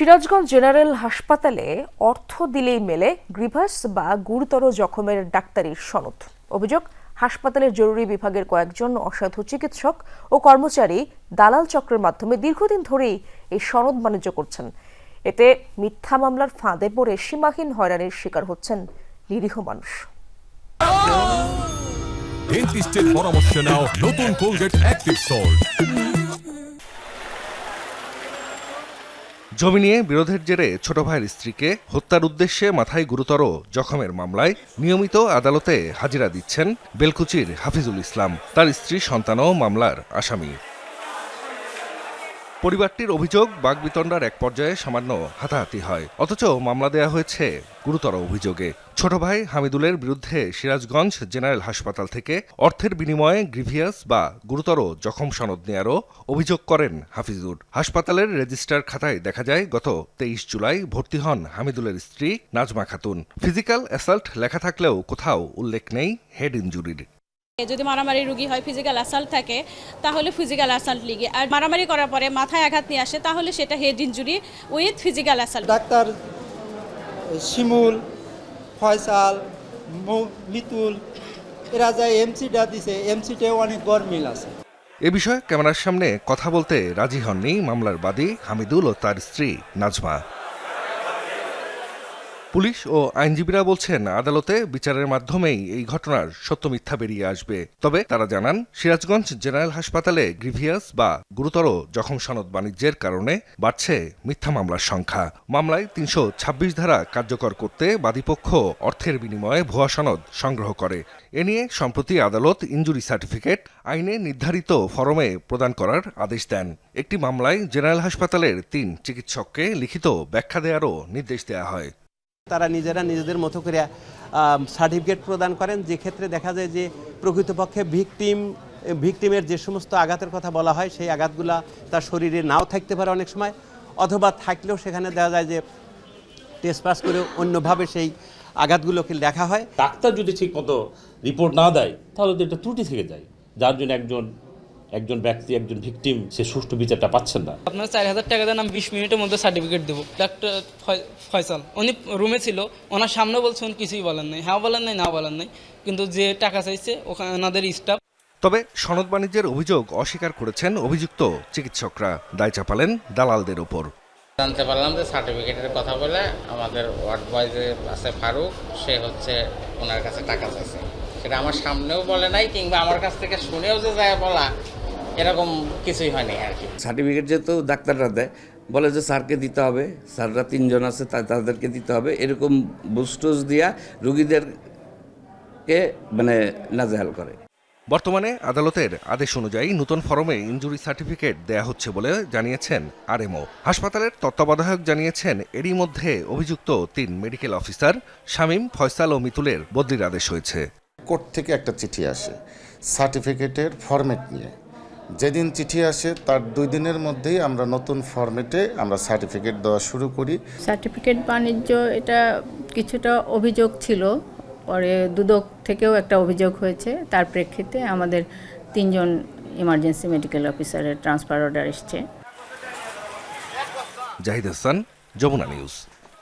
Sirajganj general হাসপাতালে অর্থ দিলেই মেলে গ্রিভাস বা গুরুতর জখমের ডাক্তারি সনদ। অভিযোগ হাসপাতালের জরুরি বিভাগের কয়েকজন অসাধু চিকিৎসক ও কর্মচারী দালাল চক্রের মাধ্যমে দীর্ঘদিন ধরেই এই সনদ বাণিজ্য করছেন। এতে মিথ্যা মামলার ফাঁদে পড়ে সীমাহীন হয়রানির শিকার হচ্ছেন নিরীহ মানুষ। ডেন্টিস্টের পরামর্শ নাও, নতুন কোলগেট অ্যাক্টিভ সল্ট জমি নিয়ে বিরোধের জেরে ছোট ভাইয়ের স্ত্রীকে হত্যার উদ্দেশ্যে মাথায় গুরুতর জখমের মামলায় নিয়মিত আদালতে হাজিরা দিচ্ছেন বেলকুচির হাফিজুল ইসলাম। তার স্ত্রী সন্তানও মামলার আসামি। পরিবারটির অভিযোগ বাগবিতণ্ডার এক পর্যায়ে সামান্য হাতাহাতি হয়। অথচ মামলা দেয়া হয়েছে গুরুতর অভিযোগে। ছোট ভাই হামিদুলের বিরুদ্ধে সিরাজগঞ্জ জেনারেল হাসপাতাল থেকে অর্থের বিনিময়ে গ্রিভিয়াস বা গুরুতর জখম সনদ নেয়ারও অভিযোগ করেন হাফিজুর। হাসপাতালের রেজিস্টার খাতায় দেখা যায়, গত তেইশ জুলাই ভর্তি হন হামিদুলের স্ত্রী নাজমা খাতুন। ফিজিক্যাল অ্যাসাল্ট লেখা থাকলেও কোথাও উল্লেখ নেই হেড ইনজুরির। যদি মারামারি রুগী হয় ফিজিক্যাল অ্যাসাল্ট থাকে তাহলে ফিজিক্যাল অ্যাসাল্ট লিগে। আর মারামারি করার পরে মাথায় আঘাত নিয়ে আসে তাহলে সেটা head injury with physical assault doctor Shimul Faisal মৌ- মিতুল এরা যায় এমসিটা দিছে এমসিটাও অনেক গরমিল আছে। এ বিষয়ে ক্যামেরার সামনে কথা বলতে রাজি হননি মামলার বাদী হামিদুল ও তার স্ত্রী নাজমা। পুলিশ ও আইনজীবীরা বলছেন, আদালতে বিচারের মাধ্যমেই এই ঘটনার সত্য মিথ্যা বেরিয়ে আসবে। তবে তারা জানান, সিরাজগঞ্জ জেনারেল হাসপাতালে গ্রিভিয়াস বা গুরুতর জখম সনদ বাণিজ্যের কারণে বাড়ছে মিথ্যা মামলার সংখ্যা। মামলায় তিনশো ছাব্বিশ ধারা কার্যকর করতে বাদীপক্ষ অর্থের বিনিময়ে ভুয়া সনদ সংগ্রহ করে। এ নিয়ে সম্প্রতি আদালত ইঞ্জুরি সার্টিফিকেট আইনে নির্ধারিত ফরমে প্রদান করার আদেশ দেন। একটি মামলায় জেনারেল হাসপাতালের তিন চিকিৎসককে লিখিত ব্যাখ্যা দেওয়ারও নির্দেশ দেওয়া হয়। তারা নিজেরা নিজেদের মতো করে সার্টিফিকেট প্রদান করেন। যে ক্ষেত্রে দেখা যায় যে প্রকৃতপক্ষে ভিকটিম, ভিকটিমের যে সমস্ত আঘাতের কথা বলা হয়, সেই আঘাতগুলা তার শরীরে নাও থাকতে পারে অনেক সময়, অথবা থাকলেও সেখানে দেখা যায় যে টেস্ট পাস করে অন্যভাবে সেই আঘাতগুলোকে দেখা হয়। ডাক্তার যদি ঠিক মতো রিপোর্ট না দেয়, তাহলে তো এটা ত্রুটি থেকে যায়। যার জন্য একজন একজন ব্যক্তি একজন ভিকটিম সে সুষ্ঠু বিচারটা পাচ্ছেন না। আপনার চার হাজার টাকা দেন আমি বিশ মিনিটের মধ্যে সার্টিফিকেট দেবো। ডাক্তার ফয়- ফয়সাল উনি রুমে ছিল ওনার সামনে বলছে উনি কিছুই বলেন নাই। হ্যাঁ বলেন নাই না বলেন নাই। কিন্তু যে টাকা চাইছে ওখানে ওনাদের স্টাফ তবে সনদ বাণিজ্যের অভিযোগ অস্বীকার করেছেন অভিযুক্ত চিকিৎসকরা। দায় চাপালেন দালালদের ওপর। জানতে পারলাম যে সার্টিফিকেটের কথা বলে আমাদের ওয়ার্ড বয় যে আছে ফারুক সে হচ্ছে ওনার কাছে টাকা চাইছে। সেটা আমার সামনেও বলে নাই কিংবা আমার কাছ থেকে শুনেও যে যায় বলা এরকম কিছুই হয়নি আর কি। সার্টিফিকেট যেহেতু ডাক্তাররা দেয় বলে যে স্যারকে দিতে হবে স্যাররা তিনজন আছে তা তাদেরকে দিতে হবে এরকম বুস্টুস দিয়া রুগীদেরকে মানে নাজেহাল করে। বর্তমানে আদালতের আদেশ অনুযায়ী নতুন ফরমে ইনজুরি সার্টিফিকেট দেয়া হচ্ছে বলে জানিয়েছেন আরএমও। হাসপাতালের তত্ত্বাবধায়ক জানিয়েছেন এরই মধ্যে অভিযুক্ত তিন মেডিকেল অফিসার শামীম ফয়সাল ও মিতুলের বদলির আদেশ হয়েছে। কোর্ট থেকে একটা চিঠি আসে সার্টিফিকেটের ফরম্যাট নিয়ে। যেদিন চিঠি আসে তার দুই দিনের মধ্যেই আমরা নতুন ফরম্যাটে আমরা সার্টিফিকেট দেওয়া শুরু করি। সার্টিফিকেট বাণিজ্য এটা কিছুটা অভিযোগ ছিল। পরে দুদক থেকেও একটা অভিযোগ হয়েছে। তার প্রেক্ষিতে আমাদের তিনজন ইমার্জেন্সি মেডিকেল অফিসারের ট্রান্সফার অর্ডার এসছে। জাহিদ হাসান যমুনা নিউজ।